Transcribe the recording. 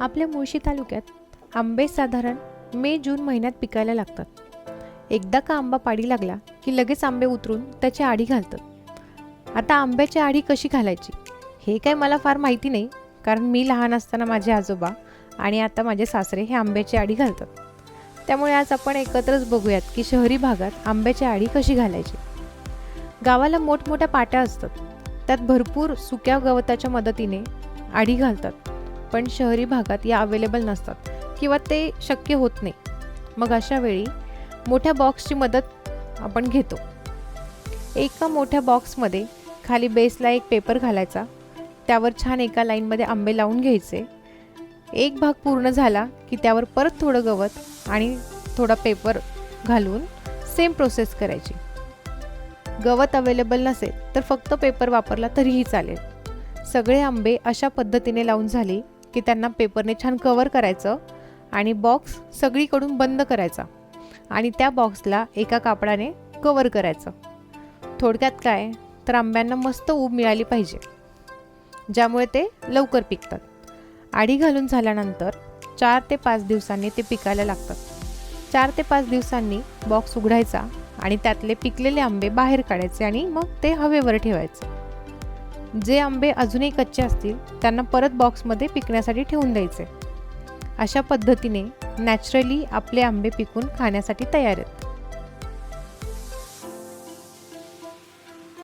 आपल्या मुळशी तालुक्यात आंबे साधारण मे जून महिन्यात पिकायला लागतात. एकदा का आंबा पाडी लागला की लगेच आंबे उतरून त्याची आडी घालतात. आता आंब्याची आडी कशी घालायची? हे काय मला फार माहिती नाही कारण मी लहान असताना माझे आजोबा आणि आता माझे सासरे हे आंब्याची आडी घालतात. त्यामुळे आज आपण एकत्रच बघूयात की शहरी भागात आंब्याची आडी कशी घालायची. गावाला मोठमोठ्या पाट्या असतात. त्यात भरपूर सुक्या गवताच्या मदतीने आडी घालतात. पण शहरी भागात या अवेलेबल नसतात किंवा ते शक्य होत नाही. मग अशा वेळी मोठ्या बॉक्सची मदत आपण घेतो. एका मोठ्या बॉक्समध्ये खाली बेसला एक पेपर घालायचा. त्यावर छान एका लाईनमध्ये आंबे लावून घ्यायचे. एक भाग पूर्ण झाला की त्यावर परत थोडं गवत आणि थोडा पेपर घालून सेम प्रोसेस करायची. गवत अवेलेबल नसेल तर फक्त पेपर वापरला तरीही चालेल. सगळे आंबे अशा पद्धतीने लावून झाले की त्यांना पेपरने छान कवर करायचं आणि बॉक्स सगळीकडून बंद करायचा. आणि त्या बॉक्सला एका कापडाने कवर करायचं. थोडक्यात काय? तर आंब्यांना मस्त ऊब मिळाली पाहिजे. ज्यामुळे ते लवकर पिकतात. आडी घालून झाल्यानंतर चार ते पाच दिवसांनी ते पिकायला लागतात. चार ते पाच दिवसांनी बॉक्स उघडायचा आणि त्यातले पिकलेले आंबे बाहेर काढायचे आणि मग ते हवेवर ठेवायचे. जे आंबे अजूनही कच्चे असतील त्यांना परत बॉक्समध्ये पिकण्यासाठी ठेवून द्यायचे. अशा पद्धतीने नॅचरली आपले आंबे पिकून खाण्यासाठी तयार आहेत.